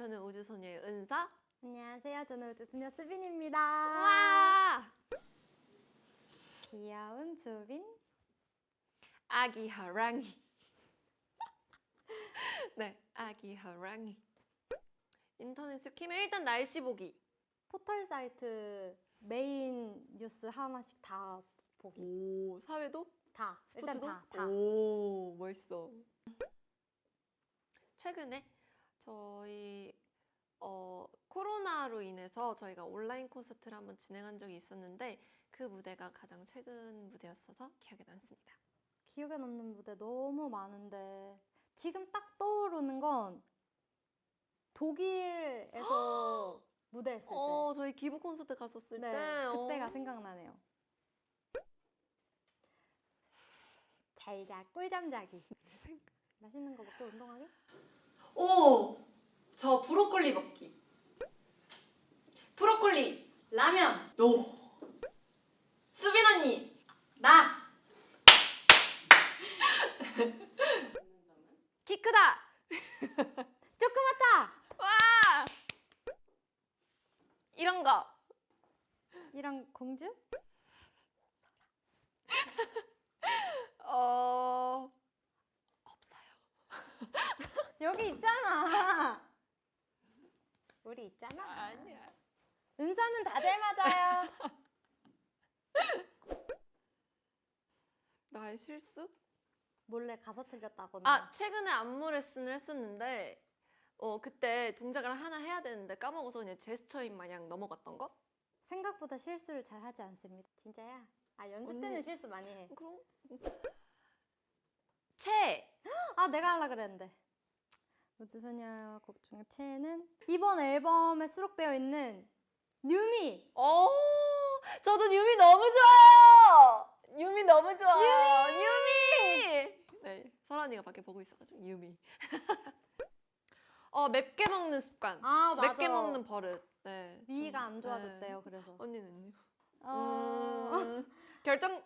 저는 우주소녀의 은서. 안녕하세요. 저는 우주소녀 수빈입니다. 와! 귀여운 수빈. 아기 호랑이. 네, 아기 호랑이. 인터넷을 키면 일단 날씨 보기. 포털 사이트 메인 뉴스 하나씩 다 보기. 오, 사회도? 다. 일단 스포츠도? 다. 다. 오, 멋있어. 최근에 저희 어, 코로나로 인해서 저희가 온라인 콘서트를 한번 진행한 적이 있었는데 그 무대가 가장 최근 무대였어서 기억에 남습니다. 기억에 남는 무대 너무 많은데 지금 딱 떠오르는 건 독일에서 무대했을 때. 어, 저희 기부 콘서트 갔었을 네, 때 그때가 어. 생각나네요. 잘자 꿀잠 자기. 맛있는 거 먹고 운동하기? 오! 저 브로콜리 먹기. 브로콜리. 라면. 오. 수빈 언니. 나. 키 크다. 조그맣다. 와! 이런 거. 이런 공주? 어. 없어요. 여기 있잖아. 우리 있잖아. 아니야. 은사는 다 잘 맞아요. 나의 실수? 몰래 가서 틀렸다거나. 아, 최근에 안무 레슨을 했었는데 어, 그때 동작을 하나 해야 되는데 까먹어서 그냥 제스처인 마냥 넘어갔던 거? 생각보다 실수를 잘 하지 않습니다. 진짜야. 아 연습 언니. 때는 실수 많이 해. 그럼 최. 아 내가 하려 그랬는데. 우주소녀 곡 중에 최애는 이번 앨범에 수록되어 있는 뉴미. 오, 저도 유미 너무 좋아요. 유미 너무 좋아. 유미. 네, 설아니가 밖에 보고 있어가지고 유미. 어, 맵게 먹는 습관. 아 맞아. 맵게 먹는 버릇. 네. 좀, 안 좋아졌대요. 그래서. 네. 언니는요? 어, 음, 결정을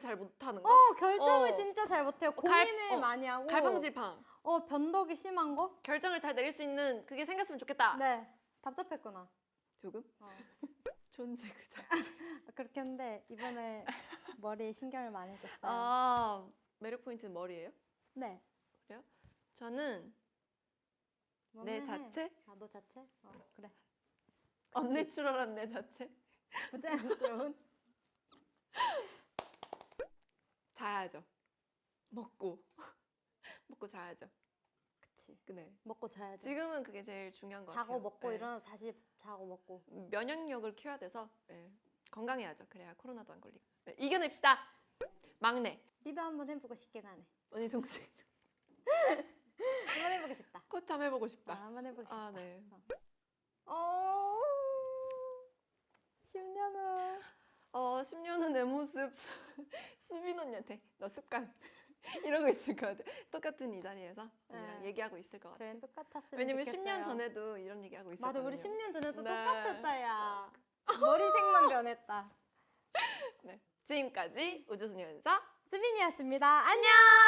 잘 못하는 거? 어 결정을 어. 진짜 잘 못해요. 갈- 고민을 어, 많이 하고. 갈팡질팡. 어 변덕이 심한 거? 결정을 잘 내릴 수 있는 그게 생겼으면 좋겠다. 네. 답답했구나. 조금? 어. 존재 그 자체. 그렇게 했는데 이번에 머리에 신경을 많이 썼어요. 아, 매력 포인트는 머리예요? 네. 저는 내 뭐만 해. 자체? 아, 너 자체? 어, 그래. 언내추럴한 내 자체? 부자연스러운. 자야죠. 먹고. 먹고 자야죠. 그치. 네. 먹고 자야지. 지금은 그게 제일 중요한 것 자고 같아요. 먹고 네. 일어나서 다시 자고 먹고. 면역력을 키워야 돼서 네. 건강해야죠. 그래야 코로나도 안 걸리고. 네. 이겨냅시다. 막내. 리도 한번 해보고 싶긴 하네. 언니 동생. 한번 해보고 싶다. 코참 해보고 아, 싶다. 한번 해보고 싶다. 아, 네. 어. 10년 후. 어, 10년 후내 모습 수빈 언니한테 너 습관 이러고 있을 것 같아. 똑같은 이 자리에서 언니랑 네. 얘기하고 있을 것 같아. 저희는 똑같았으면 왜냐면 좋겠어요. 10년 전에도 이런 얘기하고 맞아, 있었거든요. 우리 10년 전에도 네. 똑같았다, 야. 머리색만 변했다. 네. 지금까지 우주소녀 연사 수빈이었습니다. 안녕!